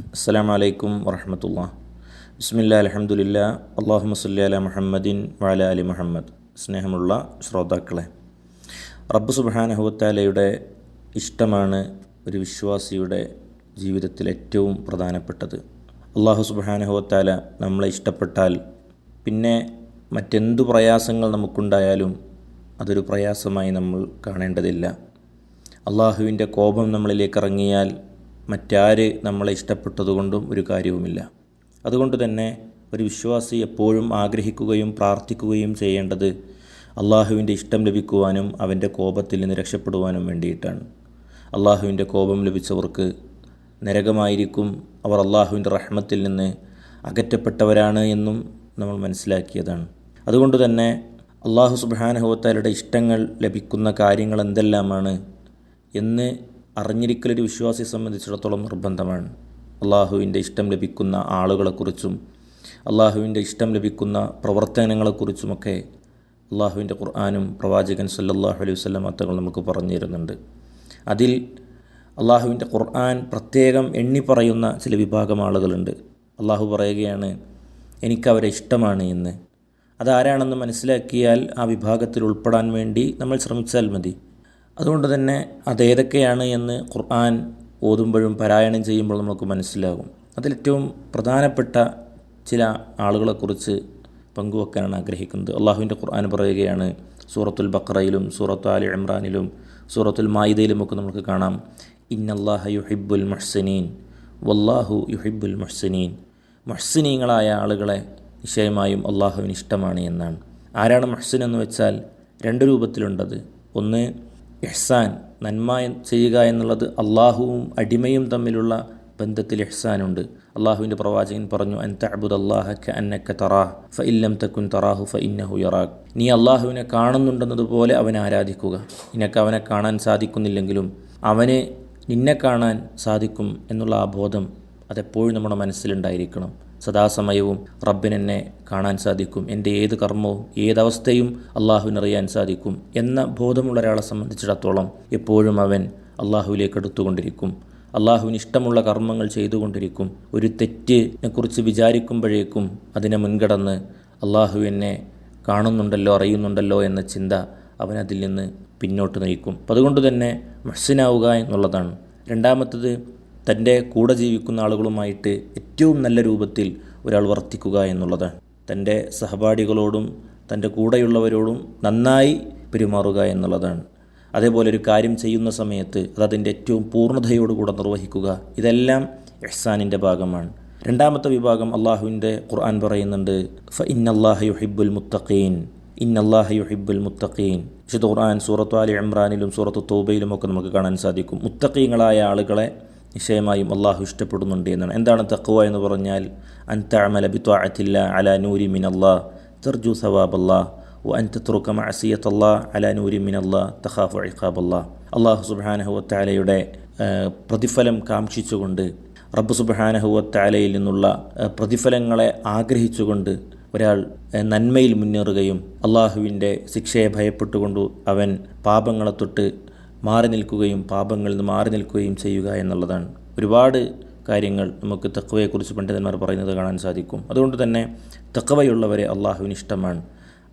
അസ്സാം വലൈക്കും വറഹമത്തുള്ള. ബിസ്മില്ല അലഹമുല്ല അള്ളാഹു സല്ലി അല മുഹമ്മദിൻ വാല അലി മുഹമ്മദ്. സ്നേഹമുള്ള ശ്രോതാക്കളെ റബ്ബ് സുബാനഹുത്താലയുടെ ഇഷ്ടമാണ് ഒരു വിശ്വാസിയുടെ ജീവിതത്തിൽ ഏറ്റവും പ്രധാനപ്പെട്ടത്. അള്ളാഹു സുബാനഹുത്താല നമ്മളെ ഇഷ്ടപ്പെട്ടാൽ പിന്നെ മറ്റെന്തു പ്രയാസങ്ങൾ നമുക്കുണ്ടായാലും അതൊരു പ്രയാസമായി നമ്മൾ കാണേണ്ടതില്ല. അള്ളാഹുവിന്റെ കോപം നമ്മളിലേക്ക് ഇറങ്ങിയാൽ മറ്റാര് നമ്മളെ ഇഷ്ടപ്പെട്ടതുകൊണ്ടും ഒരു കാര്യവുമില്ല. അതുകൊണ്ട് തന്നെ ഒരു വിശ്വാസി എപ്പോഴും ആഗ്രഹിക്കുകയും പ്രാർത്ഥിക്കുകയും ചെയ്യേണ്ടത് അള്ളാഹുവിന്റെ ഇഷ്ടം ലഭിക്കുവാനും അവന്റെ കോപത്തിൽ നിന്ന് രക്ഷപ്പെടുവാനും വേണ്ടിയിട്ടാണ്. അള്ളാഹുവിന്റെ കോപം ലഭിച്ചവർക്ക് നരകമായിരിക്കും. അവർ അള്ളാഹുവിന്റെ റഹ്മത്തിൽ നിന്ന് അകറ്റപ്പെട്ടവരാണ് എന്നും നമ്മൾ മനസ്സിലാക്കിയതാണ്. അതുകൊണ്ട് തന്നെ അള്ളാഹു സുബാനഹുവത്താലയുടെ ഇഷ്ടങ്ങൾ ലഭിക്കുന്ന കാര്യങ്ങൾ എന്തെല്ലാമാണ് എന്ന് അറിഞ്ഞിരിക്കലൊരു വിശ്വാസിയെ സംബന്ധിച്ചിടത്തോളം നിർബന്ധമാണ്. അള്ളാഹുവിന്റെ ഇഷ്ടം ലഭിക്കുന്ന ആളുകളെക്കുറിച്ചും അള്ളാഹുവിന്റെ ഇഷ്ടം ലഭിക്കുന്ന പ്രവർത്തനങ്ങളെക്കുറിച്ചുമൊക്കെ അള്ളാഹുവിന്റെ ഖുർആാനും പ്രവാചകൻ സല്ലാഹു അലൈഹി വസല്ലം തങ്ങൾ നമുക്ക് പറഞ്ഞു തരുന്നുണ്ട്. അതിൽ അള്ളാഹുവിന്റെ ഖുർആൻ പ്രത്യേകം എണ്ണി പറയുന്ന ചില വിഭാഗം ആളുകളുണ്ട്. അള്ളാഹു പറയുകയാണ് എനിക്കവരെ ഇഷ്ടമാണ് എന്ന്. അതാരാണെന്ന് മനസ്സിലാക്കിയാൽ ആ വിഭാഗത്തിൽ ഉൾപ്പെടാൻ വേണ്ടി നമ്മൾ ശ്രമിച്ചാൽ മതി. അതുകൊണ്ട് തന്നെ അതേതൊക്കെയാണ് എന്ന് ഖുർആൻ ഓതുമ്പോഴും പാരായണം ചെയ്യുമ്പോഴും നമുക്ക് മനസ്സിലാകും. അതിലേറ്റവും പ്രധാനപ്പെട്ട ചില ആളുകളെക്കുറിച്ച് പങ്കുവെക്കാനാണ് ആഗ്രഹിക്കുന്നത്. അള്ളാഹുവിന്റെ ഖുർആൻ പറയുകയാണ് സൂറത്തുൽ ബക്രയിലും സൂറത്തു അലി ഇമ്രാനിലും സൂറത്തുൽ മായിദയിലും ഒക്കെ നമുക്ക് കാണാം. ഇന്നല്ലാഹ യുഹിബുൽ മഹ്സനീൻ വല്ലാഹു യുഹിബുൽ മഹ്സനീൻ. മഹ്സനീങ്ങളായ ആളുകളെ നിശ്ചയമായും അള്ളാഹുവിന് ഇഷ്ടമാണ് എന്നാണ്. ആരാണ് മുഹ്സിൻ എന്ന് വെച്ചാൽ രണ്ട് രൂപത്തിലുണ്ടത്. ഒന്ന് ഇഹ്സാൻ നന്മ ചെയ്യുക എന്നുള്ളത് അള്ളാഹുവും അടിമയും തമ്മിലുള്ള ബന്ധത്തിൽ ഇഹ്സാനുണ്ട്. അള്ളാഹുവിന്റെ പ്രവാചകൻ പറഞ്ഞു അൻ തഅബുദ് അള്ളാഹക്ക അന്നക്ക തറാഹ് ഫ ഇല്ലം തക്കുൻ തറാഹു ഫ ഇന്നഹു യറാഖ് നീ അള്ളാഹുവിനെ കാണുന്നുണ്ടെന്നതുപോലെ അവനെ ആരാധിക്കുക. നിനക്ക് അവനെ കാണാൻ സാധിക്കുന്നില്ലെങ്കിലും അവനെ നിന്നെ കാണാൻ സാധിക്കും എന്നുള്ള ആ ബോധം അതെപ്പോഴും നമ്മുടെ മനസ്സിലുണ്ടായിരിക്കണം. സദാസമയവും റബ്ബിനെന്നെ കാണാൻ സാധിക്കും. എന്റെ ഏത് കർമ്മവും ഏതവസ്ഥയും അള്ളാഹുവിനറിയാൻ സാധിക്കും എന്ന ബോധമുള്ള ഒരാളെ സംബന്ധിച്ചിടത്തോളം എപ്പോഴും അവൻ അള്ളാഹുവിലേക്ക് എടുത്തുകൊണ്ടിരിക്കും അള്ളാഹുവിന് ഇഷ്ടമുള്ള കർമ്മങ്ങൾ ചെയ്തുകൊണ്ടിരിക്കും. ഒരു തെറ്റിനെക്കുറിച്ച് വിചാരിക്കുമ്പോഴേക്കും അതിനെ മുൻകടന്ന് അള്ളാഹു എന്നെ കാണുന്നുണ്ടല്ലോ അറിയുന്നുണ്ടല്ലോ എന്ന ചിന്ത അവനതിൽ നിന്ന് പിന്നോട്ട് നയിക്കും. അപ്പം അതുകൊണ്ട് തന്നെ മഹ്സിനാവുക എന്നുള്ളതാണ്. രണ്ടാമത്തത് തന്റെ കൂടെ ജീവിക്കുന്ന ആളുകളുമായിട്ട് ഏറ്റവും നല്ല രൂപത്തിൽ ഒരാൾ വർത്തിക്കുക എന്നുള്ളതാണ് തന്റെ സഹപാഠികളോടും തന്റെ കൂടെയുള്ളവരോടും നന്നായി പെരുമാറുക എന്നുള്ളതാണ്. അതേപോലെ ഒരു കാര്യം ചെയ്യുന്ന സമയത്ത് അത് ഏറ്റവും പൂർണതയോടുകൂടെ നിർവഹിക്കുക ഇതെല്ലാം ഇഹ്സാനിന്റെ ഭാഗമാണ്. രണ്ടാമത്തെ വിഭാഗം അള്ളാഹുവിന്റെ ഖുർആൻ പറയുന്നുണ്ട് ഫ ഇന്നല്ലാഹ യുഹിബുൽ മുത്തഖീൻ ഇന്നല്ലാഹ യുഹിബുൽ മുത്തഖീൻ. വിശുദ്ധ ഖുർആൻ സൂറത്തു അലി ഇമ്രാനിലും സൂറത്തു തോബയിലും ഒക്കെ നമുക്ക് കാണാൻ സാധിക്കും. മുത്തഖീങ്ങളായ ആളുകളെ നിശ്ചയമായും അള്ളാഹു ഇഷ്ടപ്പെടുന്നുണ്ട് എന്നാണ്. എന്താണ് തക്കുവ എന്ന് പറഞ്ഞാൽ അൻ തഅമല അല നൂരി മിൻ തെർജു സവാബ് അല്ലാ വ അൻ തത്രുക മഅസിയത്ത് അല്ലാഹ് അല നൂരി മിൻ തഹാഫ് തഖാഫു ഇഖാബ് അല്ലാഹ് അള്ളാഹു സുബ്ഹാനഹു വതആലയുടെ പ്രതിഫലം കാക്ഷിച്ചുകൊണ്ട് റബ്ബ് സുബ്ഹാനഹു വതആലയിൽ നിന്നുള്ള പ്രതിഫലങ്ങളെ ആഗ്രഹിച്ചുകൊണ്ട് ഒരാൾ നന്മയിൽ മുന്നേറുകയും അള്ളാഹുവിന്റെ ശിക്ഷയെ ഭയപ്പെട്ടുകൊണ്ട് അവൻ പാപങ്ങളെ തൊട്ട് മാറി നിൽക്കുകയും പാപങ്ങളിൽ നിന്ന് മാറി നിൽക്കുകയും ചെയ്യുക എന്നുള്ളതാണ്. ഒരുപാട് കാര്യങ്ങൾ നമുക്ക് തക്കവയെക്കുറിച്ച് പണ്ഡിതന്മാർ പറയുന്നത് കാണാൻ സാധിക്കും. അതുകൊണ്ട് തന്നെ തക്കവയുള്ളവരെ അള്ളാഹുവിന് ഇഷ്ടമാണ്.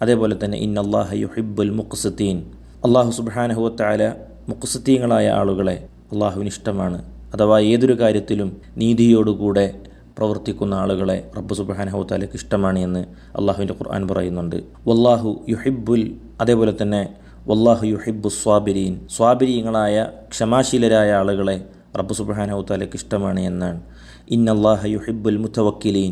അതേപോലെ തന്നെ ഇൻ അള്ളാഹ യുഹിബുൽ മുഖ്സത്തീൻ. അള്ളാഹു സുബാനഹുവത്തായ മുഖ്സത്തീങ്ങളായ ആളുകളെ അള്ളാഹുവിന് ഇഷ്ടമാണ്. അഥവാ ഏതൊരു കാര്യത്തിലും നീതിയോടുകൂടെ പ്രവർത്തിക്കുന്ന ആളുകളെ റബ്ബ് സുബാനഹുത്താലയ്ക്ക് ഇഷ്ടമാണ് എന്ന് അള്ളാഹുവിന്റെ ഖുർആൻ പറയുന്നുണ്ട്. വല്ലാഹു യുഹിബുൽ അതേപോലെ തന്നെ വല്ലാഹു യുഹിബു സ്വാബിരീൻ. സ്വാബിരീങ്ങളായ ക്ഷമാശീലരായ ആളുകളെ റബ്ബ് സുബാനഹുത്താലയ്ക്ക് ഇഷ്ടമാണ് എന്നാണ്. ഇന്നല്ലാഹ യുഹിബുൽ മുത്തവക്കിലീൻ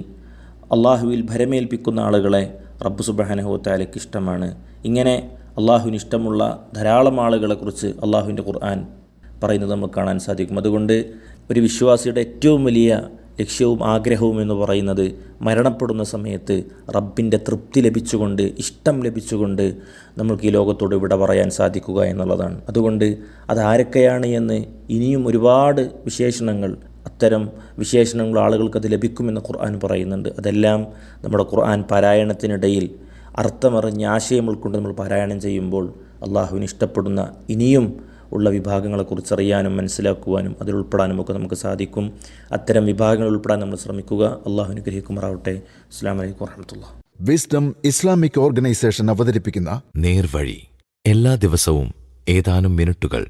അള്ളാഹുവിൽ ഭരമേൽപ്പിക്കുന്ന ആളുകളെ റബ്ബ് സുബാനഹുത്താലയ്ക്ക് ഇഷ്ടമാണ്. ഇങ്ങനെ അള്ളാഹുവിന് ഇഷ്ടമുള്ള ധാരാളം ആളുകളെക്കുറിച്ച് അള്ളാഹുവിന്റെ ഖുർആൻ പറയുന്നത് നമുക്ക് കാണാൻ സാധിക്കും. അതുകൊണ്ട് ഒരു വിശ്വാസിയുടെ ഏറ്റവും വലിയ ലക്ഷ്യവും ആഗ്രഹവും എന്ന് പറയുന്നത് മരണപ്പെടുന്ന സമയത്ത് റബ്ബിന്റെ തൃപ്തി ലഭിച്ചുകൊണ്ട് ഇഷ്ടം ലഭിച്ചുകൊണ്ട് നമ്മൾക്ക് ഈ ലോകത്തോട് ഇവിടെ പറയാൻ സാധിക്കുക എന്നുള്ളതാണ്. അതുകൊണ്ട് അതാരൊക്കെയാണ് എന്ന് ഇനിയും ഒരുപാട് വിശേഷണങ്ങൾ അത്തരം വിശേഷണങ്ങൾ ആളുകൾക്ക് അത് ലഭിക്കുമെന്ന് ഖുർആൻ പറയുന്നുണ്ട്. അതെല്ലാം നമ്മുടെ ഖുർആൻ പാരായണത്തിനിടയിൽ അർത്ഥമറിഞ്ഞ് ആശയം ഉൾക്കൊണ്ട് നമ്മൾ പാരായണം ചെയ്യുമ്പോൾ അള്ളാഹുവിന് ഇഷ്ടപ്പെടുന്ന ഇനിയും ഉള്ള വിഭാഗങ്ങളെക്കുറിച്ച് അറിയാനും മനസ്സിലാക്കുവാനും അതിൽ ഉൾപ്പെടാനും ഒക്കെ നമുക്ക് സാധിക്കും. അത്തരം വിഭാഗങ്ങൾ ഉൾപ്പെടാൻ നമ്മൾ ശ്രമിക്കുക. അള്ളാഹു അനുഗ്രഹിക്കുമാറാവട്ടെ. അസ്സാം വലൈക്കും വർഹമത്തുള്ള വിസ്ഡം ഇസ്ലാമിക് ഓർഗനൈസേഷൻ അവതരിപ്പിക്കുന്ന നേർവഴി. എല്ലാ ദിവസവും ഏതാനും മിനിറ്റുകൾ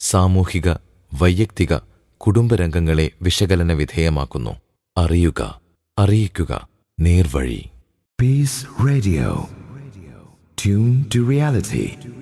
സാമൂഹിക വൈയക്തിക കുടുംബരംഗങ്ങളെ വിശകലന വിധേയമാക്കുന്നു. അറിയുക അറിയിക്കുക. നേർവഴി. Peace radio tune to reality.